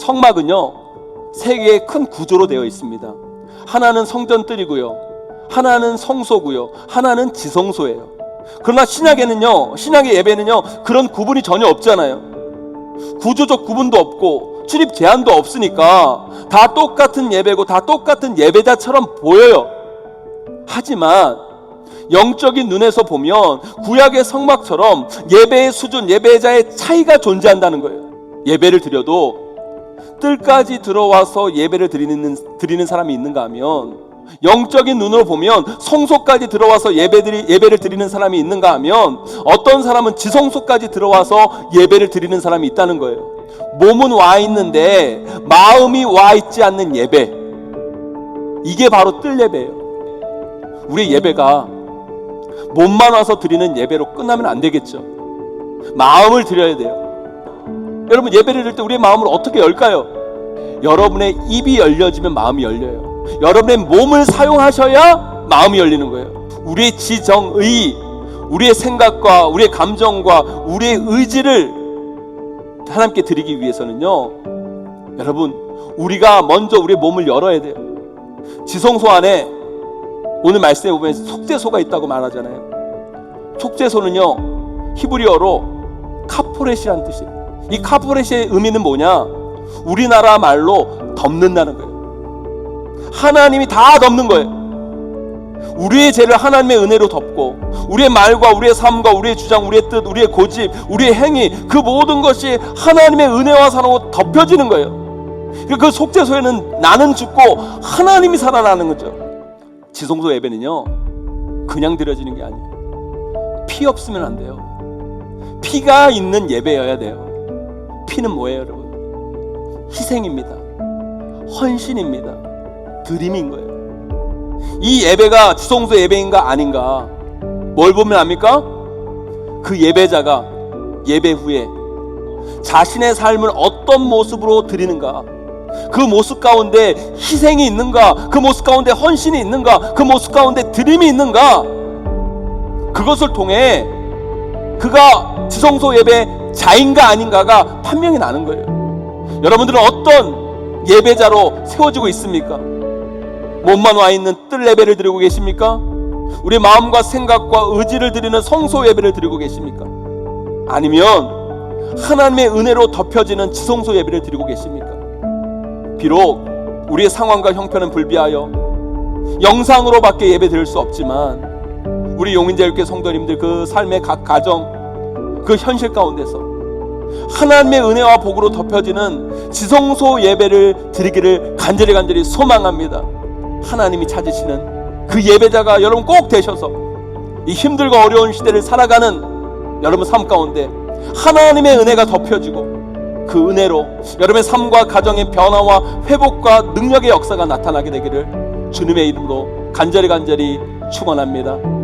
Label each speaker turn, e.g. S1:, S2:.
S1: 성막은요 세 개의 큰 구조로 되어 있습니다. 하나는 성전뜰이고요, 하나는 성소고요, 하나는 지성소예요. 그러나 신약에는요, 신약의 예배는요 그런 구분이 전혀 없잖아요. 구조적 구분도 없고 출입 제한도 없으니까 다 똑같은 예배고 다 똑같은 예배자처럼 보여요. 하지만 영적인 눈에서 보면 구약의 성막처럼 예배의 수준, 예배자의 차이가 존재한다는 거예요. 예배를 드려도 뜰까지 들어와서 예배를 드리는 드리는 사람이 있는가 하면 영적인 눈으로 보면 성소까지 들어와서 예배드리, 예배를 드리는 사람이 있는가 하면 어떤 사람은 지성소까지 들어와서 예배를 드리는 사람이 있다는 거예요. 몸은 와 있는데 마음이 와 있지 않는 예배. 이게 바로 뜰 예배예요. 우리 예배가 몸만 와서 드리는 예배로 끝나면 안 되겠죠. 마음을 드려야 돼요. 여러분 예배를 드릴 때 우리의 마음을 어떻게 열까요? 여러분의 입이 열려지면 마음이 열려요. 여러분의 몸을 사용하셔야 마음이 열리는 거예요. 우리의 지정의, 우리의 생각과 우리의 감정과 우리의 의지를 하나님께 드리기 위해서는요. 여러분, 우리가 먼저 우리의 몸을 열어야 돼요. 지성소 안에 오늘 말씀에 보면 속죄소가 있다고 말하잖아요. 속죄소는요. 히브리어로 카포렛이라는 뜻이에요. 이 카포렛의 의미는 뭐냐? 우리나라 말로 덮는다는 거예요. 하나님이 다 덮는 거예요. 우리의 죄를 하나님의 은혜로 덮고 우리의 말과 우리의 삶과 우리의 주장, 우리의 뜻, 우리의 고집, 우리의 행위 그 모든 것이 하나님의 은혜와 사랑으로 덮여지는 거예요. 그 속죄소에는 나는 죽고 하나님이 살아나는 거죠. 지성소 예배는요 그냥 드려지는 게 아니에요. 피 없으면 안 돼요. 피가 있는 예배여야 돼요. 피는 뭐예요, 여러분? 희생입니다. 헌신입니다. 드림인 거예요. 이 예배가 지성소 예배인가 아닌가? 뭘 보면 압니까? 그 예배자가 예배 후에 자신의 삶을 어떤 모습으로 드리는가? 그 모습 가운데 희생이 있는가? 그 모습 가운데 헌신이 있는가? 그 모습 가운데 드림이 있는가? 그것을 통해 그가 지성소 예배 자인가 아닌가가 판명이 나는 거예요. 여러분들은 어떤 예배자로 세워지고 있습니까? 몸만 와 있는 뜰 예배를 드리고 계십니까? 우리 마음과 생각과 의지를 드리는 성소 예배를 드리고 계십니까? 아니면 하나님의 은혜로 덮여지는 지성소 예배를 드리고 계십니까? 비록 우리의 상황과 형편은 불비하여 영상으로밖에 예배 드릴 수 없지만 우리 용인자유교 성도님들 그 삶의 각 가정 그 현실 가운데서 하나님의 은혜와 복으로 덮여지는 지성소 예배를 드리기를 간절히 간절히 소망합니다. 하나님이 찾으시는 그 예배자가 여러분 꼭 되셔서 이 힘들고 어려운 시대를 살아가는 여러분 삶 가운데 하나님의 은혜가 덮여지고 그 은혜로 여러분의 삶과 가정의 변화와 회복과 능력의 역사가 나타나게 되기를 주님의 이름으로 간절히 간절히 축원합니다.